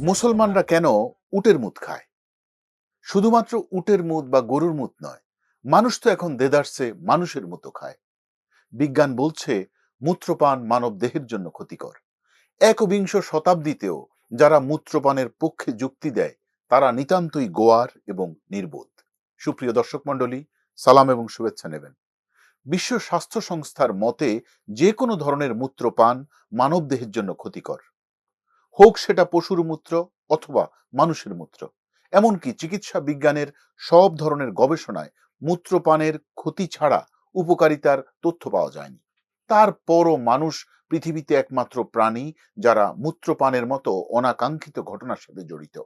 মুসলমানরা কেন উটের মুদ খায়? শুধুমাত্র উটের মুদ বা গরুর মুদ নয়, মানুষ তো এখন দেদারসে মানুষের মতো খায়। বিজ্ঞান বলছে, মূত্রপান মানব দেহের জন্য ক্ষতিকর। একবিংশ শতাব্দীতেও যারা মূত্রপানের পক্ষে যুক্তি দেয়, তারা নিতান্তই গোয়ার এবং নির্বোধ। সুপ্রিয় দর্শক মণ্ডলী, সালাম এবং শুভেচ্ছা নেবেন। বিশ্ব স্বাস্থ্য সংস্থার মতে, যে কোনো ধরনের মূত্রপান মানব দেহের জন্য ক্ষতিকর। হোক সেটা পশুর মূত্র অথবা মানুষের মূত্র। এমনকি চিকিৎসা বিজ্ঞানের সব ধরনের গবেষণায় মূত্রপানের ক্ষতি ছাড়া উপকারিতার তথ্য পাওয়া যায়নি। তারপরও মানুষ পৃথিবীতে একমাত্র প্রাণী যারা মূত্রপানের মতো অনাকাঙ্ক্ষিত ঘটনার সাথে জড়িত।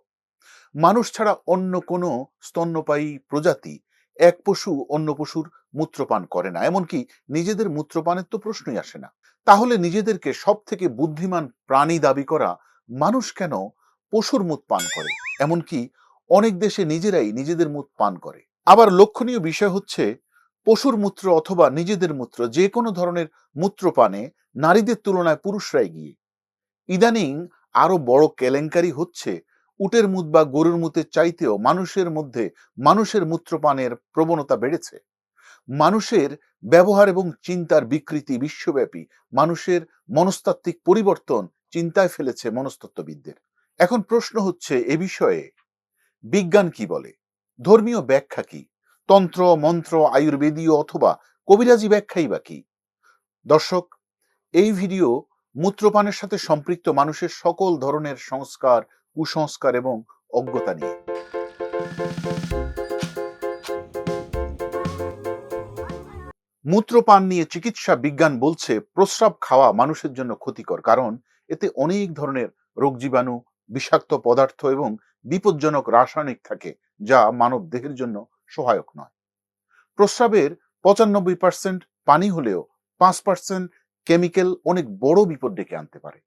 মানুষ ছাড়া অন্য কোনো স্তন্যপায়ী প্রজাতি এক পশু অন্য পশুর মূত্রপান করে না। এমনকি নিজেদের মূত্রপানের তো প্রশ্নই আসে না। তাহলে নিজেদেরকে সব থেকে বুদ্ধিমান প্রাণী দাবি করা মানুষ কেন পশুর মুত পান করে? এমনকি অনেক দেশে নিজেরাই নিজেদের মুত পান করে। আবার লক্ষণীয় বিষয় হচ্ছে পশুর মূত্র অথবা নিজেদের মূত্র যে কোনো ধরনের মূত্রপানে নারীদের তুলনায় পুরুষরাই গিয়ে। ইদানিং আরও বড় কেলেঙ্কারি হচ্ছে উটের মুত বা গরুর মুতের চাইতেও মানুষের মধ্যে মানুষের মূত্রপানের প্রবণতা বেড়েছে। মানুষের ব্যবহার এবং চিন্তার বিকৃতি বিশ্বব্যাপী। মানুষের মনস্তাত্ত্বিক পরিবর্তন চিন্তায় ফেলেছে মনস্তত্ত্ববিদদের। এখন প্রশ্ন হচ্ছে, এ বিষয়ে বিজ্ঞান কি বলে? ধর্মীয় ব্যাখ্যা কি? তন্ত্র, মন্ত্র, আয়ুর্বেদীয় অথবা কবিরাজি ব্যাখ্যাই বা কি? দর্শক, এই ভিডিও মূত্রপানের সাথে সম্পৃক্ত মানুষের সকল ধরনের সংস্কার, কুসংস্কার এবং অজ্ঞতা নিয়ে। মূত্রপান নিয়ে চিকিৎসা বিজ্ঞান বলছে, প্রস্রাব খাওয়া মানুষের জন্য ক্ষতিকর। কারণ এতে অনেক ধরনের রোগ জীবাণু বিষাক্ত পদার্থ এবং বিপজ্জনক রাসায়নিক থাকে, যা মানব দেহের জন্য সহায়ক নয়। প্রস্রাবের পঁচানব্বই পার্সেন্ট পানি হলেও পাঁচ পার্সেন্ট কেমিক্যাল অনেক বড় বিপদ ডেকে আনতে পারে।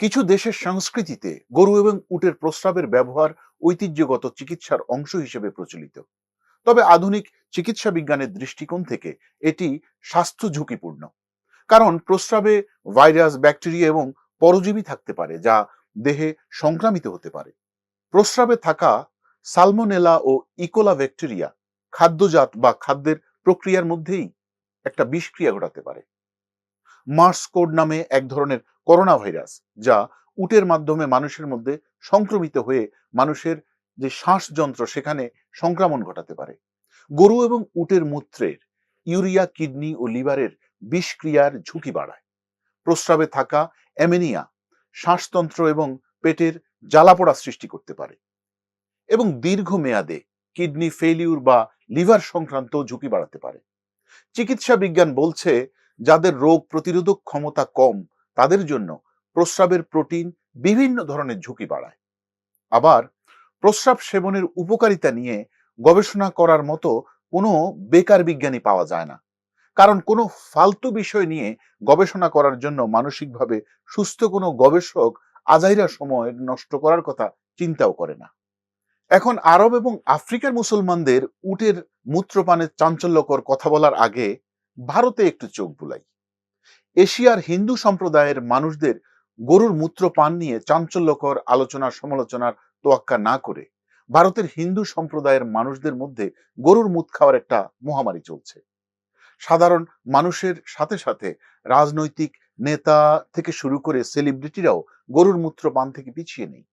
কিছু দেশের সংস্কৃতিতে গরু এবং উটের প্রস্রাবের ব্যবহার ঐতিহ্যগত চিকিৎসার অংশ হিসেবে প্রচলিত। তবে আধুনিক চিকিৎসা বিজ্ঞানের দৃষ্টিকোণ থেকে এটি স্বাস্থ্য ঝুঁকিপূর্ণ। কারণ প্রস্রাবে ভাইরাস, ব্যাকটেরিয়া এবং পরজীবী থাকতে পারে, যা দেহে সংক্রামিত হতে পারে। প্রস্রাবে থাকা সালমোনেলা ও ইকোলা ব্যাকটেরিয়া খাদ্যজাত বা খাদ্যের প্রক্রিয়ার মধ্যেই একটা বিষক্রিয়া ঘটাতে পারে। মার্স কোড নামে এক ধরনের করোনা ভাইরাস, যা উটের মাধ্যমে মানুষের মধ্যে সংক্রমিত হয়ে মানুষের যে শ্বাসযন্ত্র, সেখানে সংক্রমণ ঘটাতে পারে। গরু এবং উটের মূত্রের ইউরিয়া, কিডনি ও লিভারের বিষক্রিয়ার ঝুঁকি বাড়ায়। প্রস্রাবে থাকা অ্যামেনিয়া শ্বাসতন্ত্র এবং পেটের জ্বালাপোড়া সৃষ্টি করতে পারে এবং দীর্ঘ মেয়াদে কিডনি ফেলিউর বা লিভার সংক্রান্ত ঝুঁকি বাড়াতে পারে। চিকিৎসা বিজ্ঞান বলছে যাদের রোগ প্রতিরোধক ক্ষমতা কম, তাদের জন্য প্রস্রাবের প্রোটিন বিভিন্ন ধরনের ঝুঁকি বাড়ায়। আবার প্রস্রাব সেবনের উপকারিতা নিয়ে গবেষণা করার মতো কোনো বেকার বিজ্ঞানী পাওয়া যায় না। কারণ কোনো ফালতু বিষয় নিয়ে গবেষণা করার জন্য মানসিকভাবে সুস্থ কোনো গবেষক আজাইরা সময় নষ্ট করার কথা চিন্তাও করে না। এখন আরব এবং আফ্রিকার মুসলমানদের উটের মূত্রপানের চাঞ্চল্যকর কথা বলার আগে ভারতে একটু চোখ বুলাই। এশিয়ার হিন্দু সম্প্রদায়ের মানুষদের গরুর মূত্র পান নিয়ে চাঞ্চল্যকর আলোচনা সমালোচনার তোয়াক্কা না করে ভারতের হিন্দু সম্প্রদায়ের মানুষদের মধ্যে গরুর মুত খাওয়ার একটা মহামারী চলছে। সাধারণ মানুষের সাথে সাথে রাজনৈতিক নেতা থেকে শুরু করে সেলিব্রিটিরাও গরুর মূত্র পান থেকে পিছিয়ে নেই।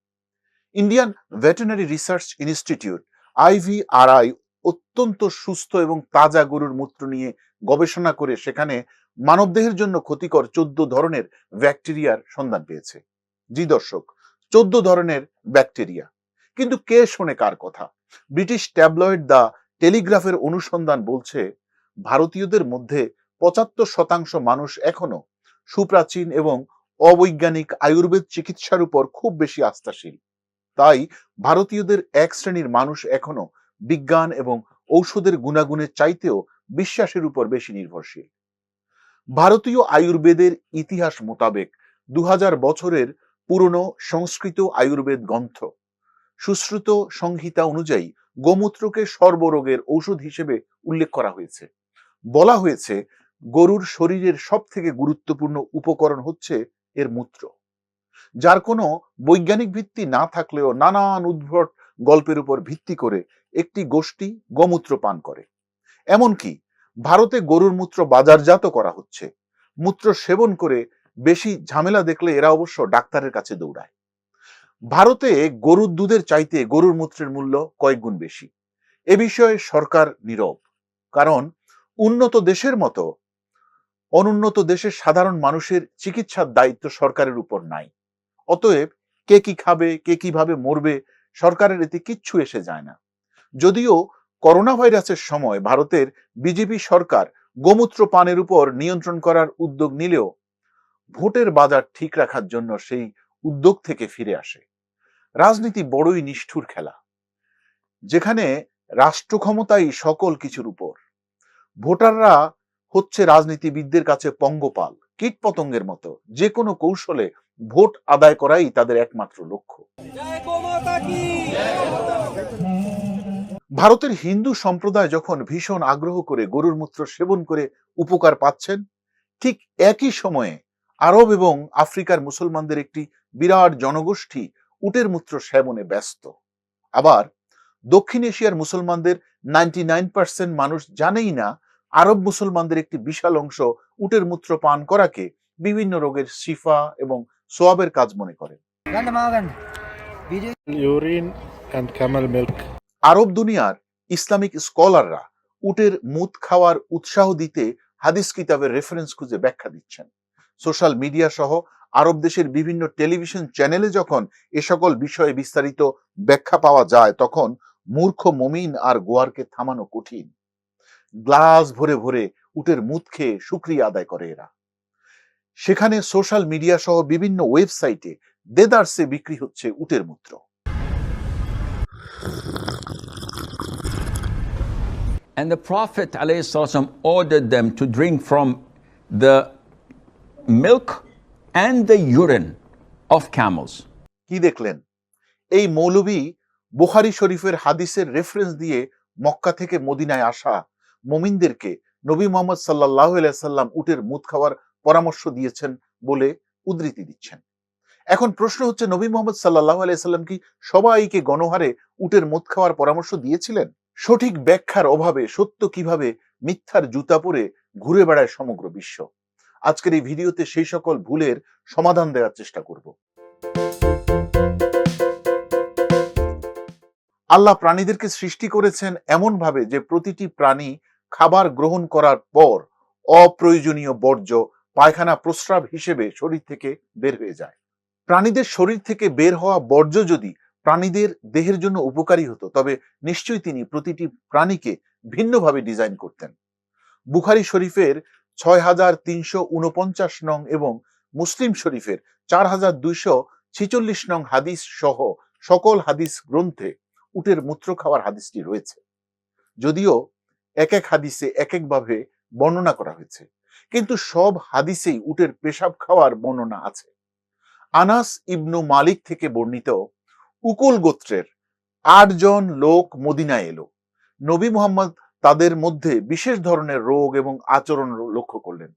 Indian veterinary research institute IVRI অত্যন্ত সুস্থ এবং তাজা গরুর মূত্র নিয়ে গবেষণা করে সেখানে মানবদেহের জন্য ক্ষতিকর চোদ্দ ধরনের ব্যাকটেরিয়ার সন্ধান পেয়েছে। জি দর্শক, চোদ্দ ধরনের ব্যাকটেরিয়া। কিন্তু কে শোনে কার কথা? ব্রিটিশ ট্যাবলয়েড দ্য টেলিগ্রাফের অনুসন্ধান বলছে ভারতীয়দের মধ্যে পঁচাত্তর শতাংশ মানুষ এখনও সুপ্রাচীন এবং অবৈজ্ঞানিক আয়ুর্বেদ চিকিৎসার উপর খুব বেশি আস্থাশীল। তাই ভারতীয়দের এক শ্রেণির মানুষ এখনও বিজ্ঞান এবং ঔষধের গুণাগুণের চাইতেও বিশ্বাসের উপর বেশি নির্ভরশীল। ভারতীয় আয়ুর্বেদের ইতিহাস মোতাবেক দু হাজার বছরের পুরনো সংস্কৃত আয়ুর্বেদ গ্রন্থ, সুশ্রুত সংহিতা অনুযায়ী গোমূত্রকে সর্বরোগের ঔষধ হিসেবে উল্লেখ করা হয়েছে। বলা হয়েছে, গরুর শরীরের সব থেকে গুরুত্বপূর্ণ উপকরণ হচ্ছে এর মূত্র। যার কোনো বৈজ্ঞানিক ভিত্তি না থাকলেও নানান উদ্ভট গল্পের উপর ভিত্তি করে একটি গোষ্ঠী গোমূত্র পান করে। এমনকি ভারতে গরুর মূত্র বাজারজাত করা হচ্ছে। মূত্র সেবন করে বেশি ঝামেলা দেখলে এরা অবশ্য ডাক্তারের কাছে দৌড়ায়। ভারতে গরুর দুধের চাইতে গরুর মূত্রের মূল্য কয়েক গুণ বেশি। এ বিষয়ে সরকার নীরব। কারণ উন্নত দেশের মতো, অনুন্নত দেশের সাধারণ মানুষের চিকিৎসার দায়িত্ব সরকারের উপর নাই। অতএব কে কি খাবে, কে কীভাবে মরবে, সরকারের এতে কিচ্ছু এসে যায় না। যদিও করোনা ভাইরাসের সময় ভারতের বিজেপি সরকার গোমূত্র পানের উপর নিয়ন্ত্রণ করার উদ্যোগ নিলেও ভোটের বাজার ঠিক রাখার জন্য সেই উদ্যোগ থেকে ফিরে আসে। রাজনীতি বড়ই নিষ্ঠুর খেলা, যেখানে রাষ্ট্র ক্ষমতাই সকল কিছুর উপর। ভোটাররা হচ্ছে রাজনীতিবিদদের কাছে পঙ্গপাল কীট পতঙ্গের মতো। যে কোনো কৌশলে ভোট আদায় করাই তাদের একমাত্র লক্ষ্য। ভারতের হিন্দু সম্প্রদায় যখন ভীষণ আগ্রহ করে গরুর মূত্র সেবন করে উপকার পাচ্ছেন, ঠিক একই সময়ে আরব এবং আফ্রিকার মুসলমানদের একটি বিরাট জনগোষ্ঠী উটের মূত্র সেবনে ব্যস্ত। আবার দক্ষিণ এশিয়ার মুসলমানদের নাইনটি মানুষ জানেই না আরব মুসলমানদের একটি বিশাল অংশ উটের মূত্র পান করাকে বিভিন্ন রোগের শিফা এবং সোয়াবের কাজ মনে করে। আরব দুনিয়ার ইসলামিক স্কলাররা উটের মুত খাওয়ার উৎসাহ দিতে হাদিস কিতাবের রেফারেন্স খুঁজে ব্যাখ্যা দিচ্ছেন। সোশ্যাল মিডিয়া সহ আরব দেশের বিভিন্ন টেলিভিশন চ্যানেলে যখন এ সকল বিষয়ে বিস্তারিত ব্যাখ্যা পাওয়া যায় তখন মূর্খ মমিন আর গোয়ারকে থামানো কঠিন। গ্লাস ভরে ভরে উটের মুত খেয়ে শুক্রিয়া আদায় করে এরা। সেখানে সোশ্যাল মিডিয়া সহ বিভিন্ন ওয়েবসাইটে দেদারসে বিক্রি হচ্ছে উটের মূত্র। And the Prophet ﷺ ordered them to drink from the milk and the urine of camels. কি দেখলেন? এই মৌলবী বুখারি শরীফের হাদিসের রেফারেন্স দিয়ে মক্কা থেকে মদিনায় আসা মমিনদেরকে নবী মোহাম্মদ সাল্লাহ সাল্লাম উটের মুদ খাওয়ার পরামর্শ দিয়েছেন বলে উদ্ধৃতি দিচ্ছেন। এখন প্রশ্ন হচ্ছে, নবী মোহাম্মদ সাল্লাহ সাল্লাম কি সবাইকে গণহারে উটের মুদ খাওয়ার পরামর্শ দিয়েছিলেন? সঠিক ব্যাখ্যার অভাবে সত্য কীভাবে মিথ্যার জুতা পরে ঘুরে বেড়ায় সমগ্র বিশ্ব? আজকের এই ভিডিওতে সেই সকল ভুলের সমাধান দেওয়ার চেষ্টা করব। আল্লাহ প্রাণীদেরকে সৃষ্টি করেছেন এমন ভাবে যে প্রতিটি প্রাণী খাবার গ্রহণ করার পর অপ্রয়োজনীয় বর্জ্য পায়খানা প্রস্রাব হিসেবে শরীর থেকে বের হয়ে যায়। প্রাণীদের শরীর থেকে বের হওয়া বর্জ্য যদি প্রাণীদের দেহের জন্য উপকারী হতো, তবে নিশ্চয়ই তিনি প্রতিটি প্রাণীকে ভিন্নভাবে ডিজাইন করতেন। বুখারি শরীফের ছয় হাজার তিনশো উনপঞ্চাশ নং এবং মুসলিম শরীফের চার হাজার দুইশো ছিচল্লিশ নং হাদিস সহ সকল হাদিস গ্রন্থে উটের মূত্র খাওয়ার হাদিসটি রয়েছে। যদিও এক এক হাদিসে, এক একভাবে বর্ণনা করা হয়েছে। কিন্তু সব হাদিসেই উটের পেশাব খাওয়ার বর্ণনা আছে। আনাস ইবনু মালিক থেকে বর্ণিত উকুল গোত্রের আটজন লোক মদিনায় এলো। নবী মুহাম্মদ তাদের মধ্যে বিশেষ ধরনের রোগ এবং আচরণ লক্ষ্য করলেন।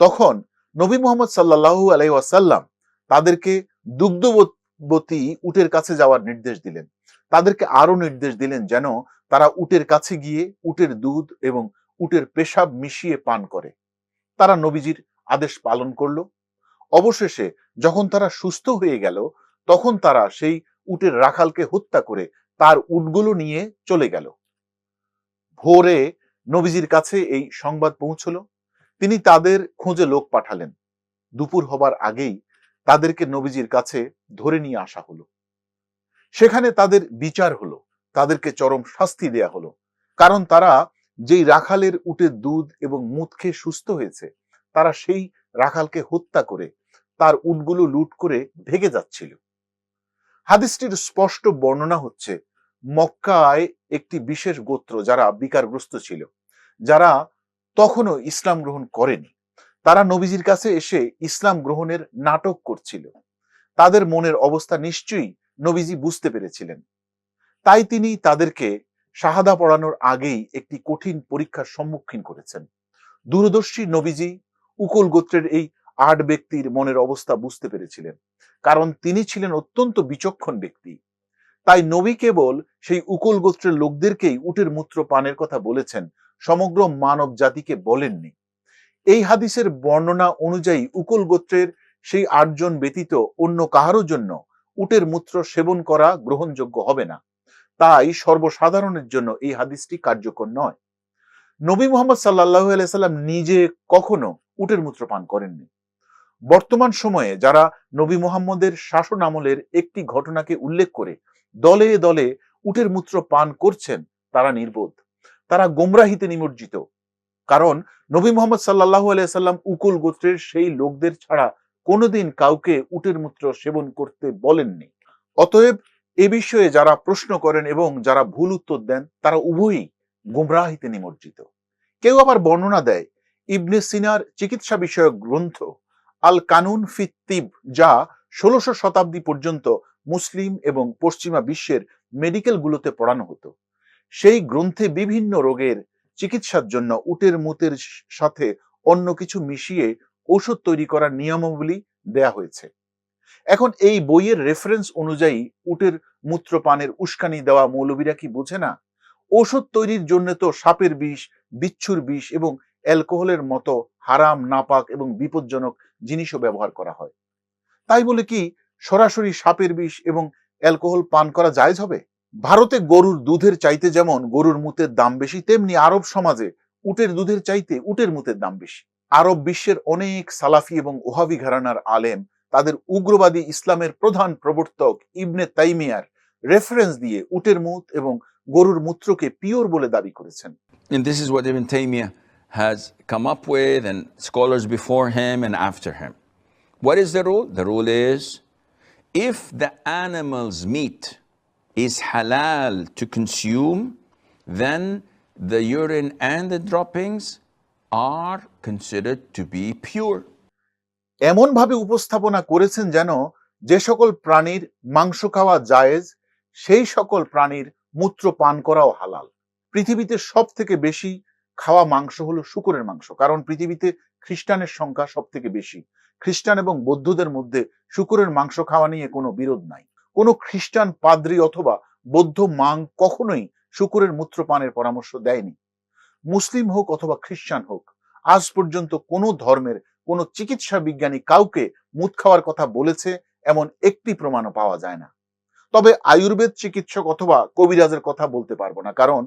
তখন নবী মোহাম্মদ সাল্লাহু আলাই ওয়াসাল্লাম তাদেরকে দুগ্ধবতী উটের কাছে যাওয়ার নির্দেশ দিলেন। তাদেরকে আরও নির্দেশ দিলেন যেন তারা উটের কাছে গিয়ে উটের দুধ এবং উটের পেশাব মিশিয়ে পান করে। তারা নবীজির আদেশ পালন করল। অবশেষে যখন তারা সুস্থ হয়ে গেল, তখন তারা সেই উটের রাখালকে হত্যা করে তার উটগুলো নিয়ে চলে গেল। ভোরে নবীজির কাছে এই সংবাদ পৌঁছলো। তিনি তাদের খোঁজে লোক পাঠালেন। দুপুর হবার আগেই তাদেরকে নবীজির কাছে ধরে নিয়ে আসা হলো। সেখানে তাদের বিচার হলো, তাদেরকে চরম শাস্তি দেয়া হলো। কারণ তারা যেই রাখালের উটের দুধ এবং মুখ খেয়ে সুস্থ হয়েছে, তারা সেই রাখালকে হত্যা করে তার উটগুলো লুট করে ভেগে যাচ্ছিল। হাদিসটির স্পষ্ট বর্ণনা হচ্ছে, মক্কায় একটি বিশেষ গোত্র যারা বিকারগ্রস্ত ছিল, যারা তখনও ইসলাম গ্রহণ করেনি। তারা নবীজির কাছে এসে ইসলাম গ্রহণের নাটক করছিল। তাদের মনের অবস্থা নিশ্চয়ই নবীজি বুঝতে পেরেছিলেন। তাই তিনি তাদেরকে শাহাদা পড়ানোর আগেই একটি কঠিন পরীক্ষার সম্মুখীন করেছেন। দূরদর্শী নবীজি উকুল গোত্রের এই আট ব্যক্তির মনের অবস্থা বুঝতে পেরেছিলেন, কারণ তিনি ছিলেন অত্যন্ত বিচক্ষণ ব্যক্তি। তাই নবী কেবল সেই উকুল গোত্রের লোকদেরকেই উটের মূত্র পানের কথা বলেছেন, সমগ্র মানব জাতিকে বলেননি। এই হাদিসের বর্ণনা অনুযায়ী উকুল গোত্রের সেই আটজন ব্যতীত অন্য কাহারও জন্য উটের মূত্র সেবন করা গ্রহণযোগ্য হবে না। তাই সর্বসাধারণের জন্য এই হাদিসটি কার্যকর নয়। নবী মোহাম্মদ সাল্লাহ সাল্লাম নিজে কখনো উটের মূত্র পান করেননি। বর্তমান সময়ে যারা নবী মোহাম্মদের শাসন আমলের একটি ঘটনাকে উল্লেখ করে দলে দলে উটের মূত্র পান করছেন, তারা নির্বোধ। তারা গোমরাহিতে নিমজ্জিত। কারণ নবী মোহাম্মদ সাল্লাহ সাল্লাম উকুল গোত্রের সেই লোকদের ছাড়া কোনোদিন কাউকে উটের মূত্র সেবন করতে বলেননি। অতএব এ বিষয়ে যারা প্রশ্ন করেন এবং যারা ভুল উত্তর দেন, তারা উভয়ই গুমরাহিতে নিমজ্জিত। কেউ আবার বর্ণনা দেয়, ইবনে সিনার চিকিৎসা বিষয়ক গ্রন্থ আল কানুন ফিত্তিব যা ষোলশো শতাব্দী পর্যন্ত মুসলিম এবং পশ্চিমা বিশ্বের মেডিকেলগুলোতে পড়ানো হতো। সেই গ্রন্থে বিভিন্ন রোগের চিকিৎসার জন্য উটের মুতের সাথে অন্য কিছু মিশিয়ে ঔষধ তৈরি করার নিয়মাবলী দেয়া হয়েছে। এখন এই বইয়ের রেফারেন্স অনুযায়ী উটের মূত্রপানের উস্কানি দেওয়া মৌলবীরা কি বোঝে না? ঔষধ তৈরির জন্য তো সাপের বিষ, বিচ্ছুর বিষ এবং অ্যালকোহলের মতো হারাম, নাপাক এবং বিপজ্জনক জিনিসও ব্যবহার করা হয়। তাই বলে কি সরাসরি সাপের বিষ এবং অ্যালকোহল পান করা জায়েজ হবে? ভারতে গরুর দুধের চাইতে যেমন গরুর মুতের দাম বেশি, তেমনি আরব সমাজে উটের দুধের চাইতে উটের মুতের দাম বেশি। আরব বিশ্বের অনেক সালাফি এবং ওহাবি ঘরানার আলেম তাদের উগ্রবাদী ইসলামের প্রধান প্রবর্তক ইবনে তাইমিয়ার রেফারেন্স দিয়ে উটের মুত এবং গরুর মূত্রকে পিওর বলে দাবি করেছেন And this is what Ibn Taymiyyah has come up with, and scholars before him and after him. What is the rule? The rule is if the animal's meat is halal to consume, then the urine and the droppings are considered to be pure. এমন ভাবে উপস্থাপনা করেছেন যেন যে সকল প্রাণীর মাংস খাওয়া জায়েজ, সেই সকল প্রাণীর মূত্র পান করাও হালাল। পৃথিবীতে সব থেকে বেশি খাওয়া মাংস হলো শুকরের মাংস, কারণ পৃথিবীতে খ্রিস্টানের সংখ্যা সব থেকে বেশি। খ্রিস্টান এবং বৌদ্ধদের মধ্যে শুকরের মাংস খাওয়া নিয়ে কোনো বিরোধ নাই। কোনো খ্রিস্টান পাদ্রী অথবা বৌদ্ধ মাং কখনোই শুকরের মূত্র পানের পরামর্শ দেয়নি। মুসলিম হোক অথবা খ্রিস্টান হোক আজ পর্যন্ত কোনো ধর্মের কোনো চিকিৎসা বিজ্ঞানী কাউকে মুদ খাওয়ার কথা বলেছে এমন একটি প্রমাণও পাওয়া যায় না তবে আয়ুর্বেদ চিকিৎসক অথবা কবিরাজের কথা বলতে পারব না কারণ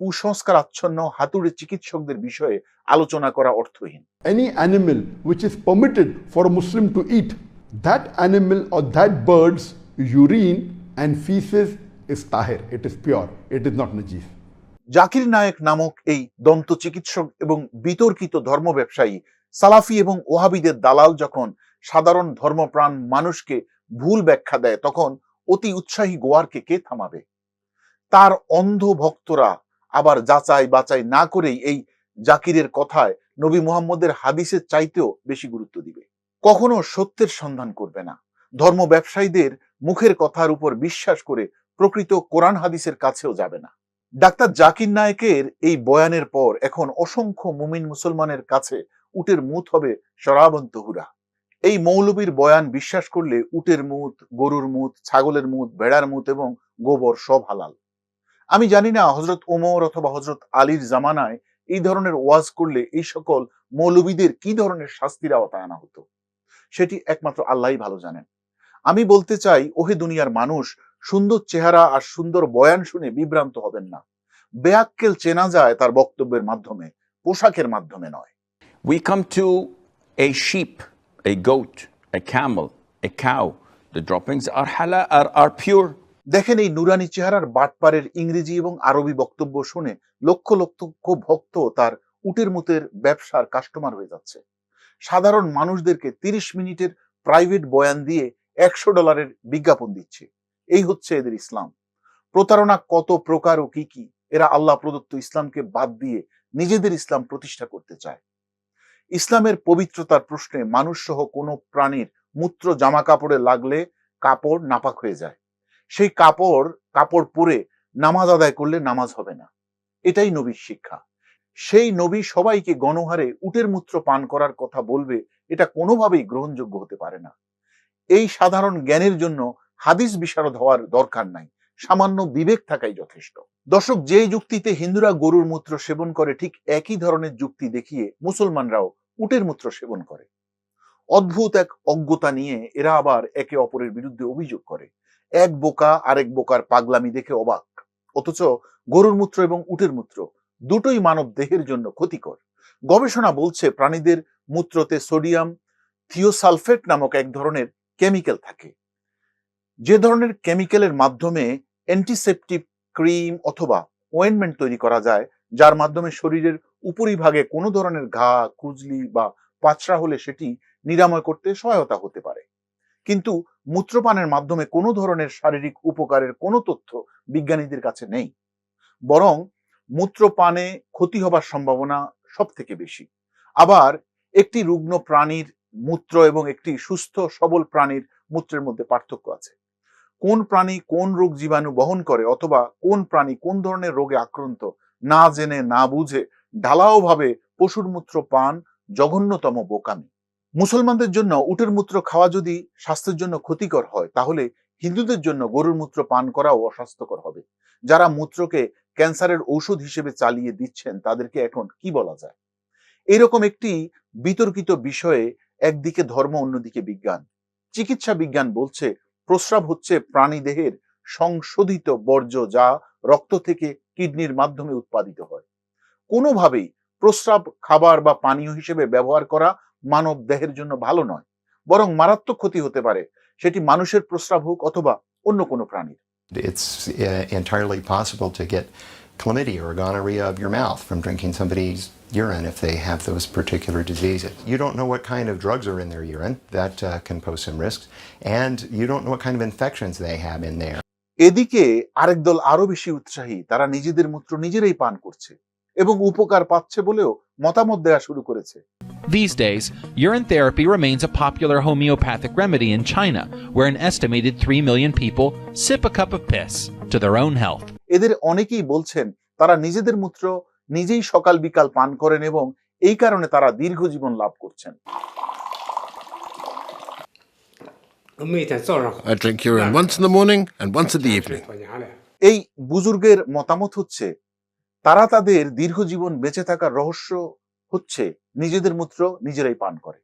কুসংস্কার আচ্ছন্ন হাতুড়ে চিকিৎসকদের বিষয়ে আলোচনা করা অর্থহীন any animal which is permitted for a Muslim to eat, that animal or that bird's urine and feces is tahir. It is pure. It is not. Zakir Naik নামক এই দন্ত চিকিৎসক এবং বিতর্কিত ধর্ম ব্যবসায়ী সালাফি এবং ওহাবিদের দালাল যখন সাধারণ ধর্মপ্রাণ মানুষকে ভুল ব্যাখ্যা দেয়, তখন অতি উৎসাহী গোয়ারকে কে থামাবে? তার অন্ধ ভক্তরা আবার যাচাই বাচাই না করেই এই জাকিরের কথায় নবী মুহাম্মদের হাদিসের চাইতেও বেশি গুরুত্ব দিবে। কখনো সত্যের সন্ধান করবে না। ধর্ম ব্যবসায়ীদের মুখের কথার উপর বিশ্বাস করে প্রকৃত কোরআন হাদিসের কাছেও যাবে না। ডাক্তার জাকির নায়েকের এই বয়ানের পর এখন অসংখ্য মুমিন মুসলমানের কাছে উটের মুত হবে সরাবন্ত হুরা। এই মৌলবীর বয়ান বিশ্বাস করলে উটের মুত, গরুর মুত, ছাগলের মুত, ভেড়ার মুত এবং গোবর সব হালাল। আমি জানি না হজরত ওমর অথবা হজরত আলীর জামানায় এই ধরনের ওয়াজ করলে এই সকল মৌলবীদের কি ধরনের শাস্তির আওতায় আনা হতো। সেটি একমাত্র আল্লাহই ভালো জানেন। আমি বলতে চাই, ওহে দুনিয়ার মানুষ সুন্দর চেহারা আর সুন্দর বয়ান শুনে বিভ্রান্ত হবেন না বেয়াক্কেল চেনা যায় তার বক্তব্যের মাধ্যমে পোশাকের মাধ্যমে নয় we come to a sheep a goat, a camel, a cow. The droppings are halal, are, are pure. দেখেন এই নুরানি চেহারার বাটপারের ইংরেজি এবং আরবি বক্তব্য শুনে লক্ষ লক্ষ ভক্ত তার উটের মুতের ব্যবসার কাস্টমার হয়ে যাচ্ছে সাধারণ মানুষদেরকে তিরিশ মিনিটের প্রাইভেট বয়ান দিয়ে একশো ডলারের বিজ্ঞাপন দিচ্ছে এই হচ্ছে এদের ইসলাম। প্রতারণা কত প্রকার ও কি কি, এরা আল্লাহ প্রদত্ত ইসলামকে বাদ দিয়ে নিজেদের ইসলাম প্রতিষ্ঠা করতে চায়। ইসলামের পবিত্রতার প্রশ্নে মানুষ সহ কোনো প্রাণীর মূত্র জামা কাপড়ে লাগলে কাপড় নাপাক হয়ে যায়। সেই কাপড় কাপড় পরে নামাজ আদায় করলে নামাজ হবে না। এটাই নবীর শিক্ষা। সেই নবী সবাইকে গণহারে উটের মূত্র পান করার কথা বলবে, এটা কোনোভাবেই গ্রহণযোগ্য হতে পারে না। এই সাধারণ জ্ঞানের জন্য হাদিস বিশারদ হওয়ার দরকার নাই। সামান্য বিবেক থাকাই যথেষ্ট। দর্শক, যে যুক্তিতে হিন্দুরা গরুর মূত্র সেবন করে, ঠিক একই ধরনের যুক্তি দেখিয়ে মুসলমানরাও উটের মূত্র সেবন করে। অদ্ভুত এক অজ্ঞতা নিয়ে এরা আবার একে অপরের বিরুদ্ধে অভিযোগ করে। এক বোকা আরেক বোকার পাগলামি দেখে অবাক। অথচ গরুর মূত্র এবং উটের মূত্র দুটোই মানব দেহের জন্য ক্ষতিকর। গবেষণা বলছে প্রাণীদের মূত্রতে সোডিয়াম থিওসালফেট নামক এক ধরনের কেমিক্যাল থাকে। যে ধরনের কেমিক্যালের মাধ্যমে অ্যান্টিসেপটিক ক্রিম অথবা ওয়েনমেন্ট তৈরি করা যায়, যার মাধ্যমে শরীরের উপরিভাগে কোনো ধরনের ঘা, খুজলি বা পাচড়া হলে সেটি নিরাময় করতে সহায়তা হতে পারে। কিন্তু মূত্রপানের মাধ্যমে কোনো ধরনের শারীরিক উপকারের কোনো তথ্য বিজ্ঞানীদের কাছে নেই। বরং মূত্রপানে ক্ষতি হবার সম্ভাবনা সব থেকে বেশি। আবার একটি রুগ্ন প্রাণীর মূত্র এবং একটি সুস্থ সবল প্রাণীর মূত্রের মধ্যে পার্থক্য আছে। কোন প্রাণী কোন রোগ জীবাণু বহন করে অথবা কোন প্রাণী কোন ধরনের রোগে আক্রান্ত না জেনে না বুঝে ঢালাও ভাবে পশুর মূত্র পান জঘন্যতম বোকামি। মুসলমানদের জন্য উটের মূত্র খাওয়া যদি স্বাস্থ্যের জন্য ক্ষতিকর হয়, তাহলে হিন্দুদের জন্য গরুর মূত্র পান করাও অস্বাস্থ্যকর হবে। যারা মূত্রকে ক্যান্সারের ঔষধ হিসেবে চালিয়ে দিচ্ছেন, তাদেরকে এখন কি বলা যায়? এরকম একটি বিতর্কিত বিষয়ে একদিকে ধর্ম, অন্যদিকে বিজ্ঞান। চিকিৎসা বিজ্ঞান বলছে, প্রস্রাব হচ্ছে প্রাণী দেহের সংশোধিত বর্জ্য যা রক্ত থেকে কিডনির মাধ্যমে উৎপাদিত হয়। কোনোভাবেই প্রস্রাব খাবার বা পানীয় হিসেবে ব্যবহার করা মানব দেহের জন্য ভালো নয়, বরং মারাত্মক ক্ষতি হতে পারে। সেটি মানুষের প্রস্রাব হোক অথবা অন্য কোনো প্রাণীর। It's entirely possible to get chlamydia or gonorrhea of your mouth from drinking somebody's urine if they have those particular diseases. You don't know what kind of drugs are in their urine, that uh, can pose some risks, and you don't know what kind of infections they have in there. এদিকে আরেক দল আরো বেশি উৎসাহী তারা নিজেদের মূত্র নিজেরাই পান করছে এবং উপকার পাচ্ছে বলেও মতামত দেওয়া শুরু করেছে These days, urine therapy remains a popular homeopathic remedy in China, where an estimated 3 million people sip a cup of piss to their own health. এদের অনেকেই বলছেন তারা নিজেদের মূত্র নিজেই সকাল বিকাল পান করেন এবং এই কারণে তারা দীর্ঘ জীবন লাভ করছেন। এই বুজুর্গের মতামত হচ্ছে তারা তাদের দীর্ঘ জীবন বেঁচে থাকার রহস্য হচ্ছে নিজেদের মূত্র নিজেরাই পান করে।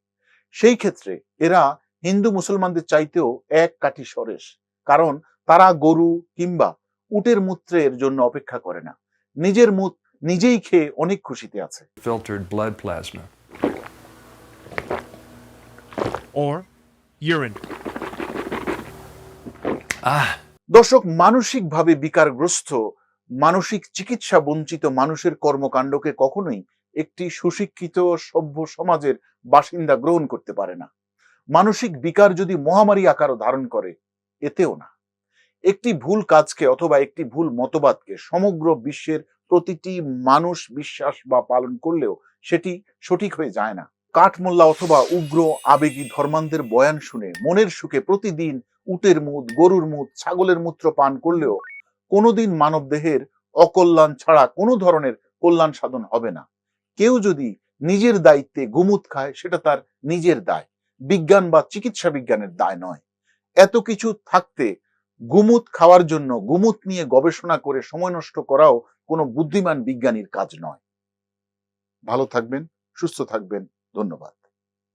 সেই ক্ষেত্রে এরা হিন্দু মুসলমানদের চাইতেও এক কাঠি সরেশ। কারণ তারা গরু কিংবা উটের মূত্রের জন্য অপেক্ষা করে না। নিজের মুত নিজেই খেয়ে অনেক খুশিতে আছে। Filtered blood plasma. or urine. দর্শক মানসিকভাবে বিকারগ্রস্ত মানসিক চিকিৎসা বঞ্চিত মানুষের কর্মকাণ্ডকে কখনোই একটি সুশিক্ষিত সভ্য সমাজের বাসিন্দা গ্রহণ করতে পারে না। মানসিক বিকার যদি মহামারী আকার ধারণ করে এতেও না। একটি ভুল কাজকে অথবা একটি ভুল মতবাদকে সমগ্র বিশ্বের প্রতিটি মানুষ বিশ্বাস বা পালন করলেও সেটি সঠিক হয়ে যায় না। কাঠমোল্লা অথবা উগ্র, আবেগী ধর্মান্ধের বয়ান শুনে মনের সুখে প্রতিদিন উটের মুদ গরুর মুদ ছাগলের মূত্র পান করলেও কোনোদিন মানব দেহের অকল্যাণ ছাড়া কোনো ধরনের কল্যাণ সাধন হবে না। কেউ যদি নিজের দায়িত্বে গুমুত খায়, সেটা তার নিজের দায়। বিজ্ঞান বা চিকিৎসা বিজ্ঞানের দায় নয়। এত কিছু থাকতে গুমুত খাওয়ার জন্য, গুমুত নিয়ে গবেষণা করে সময় নষ্ট করাও কোনো বুদ্ধিমান বিজ্ঞানীর কাজ নয়। ভালো থাকবেন, সুস্থ থাকবেন, ধন্যবাদ।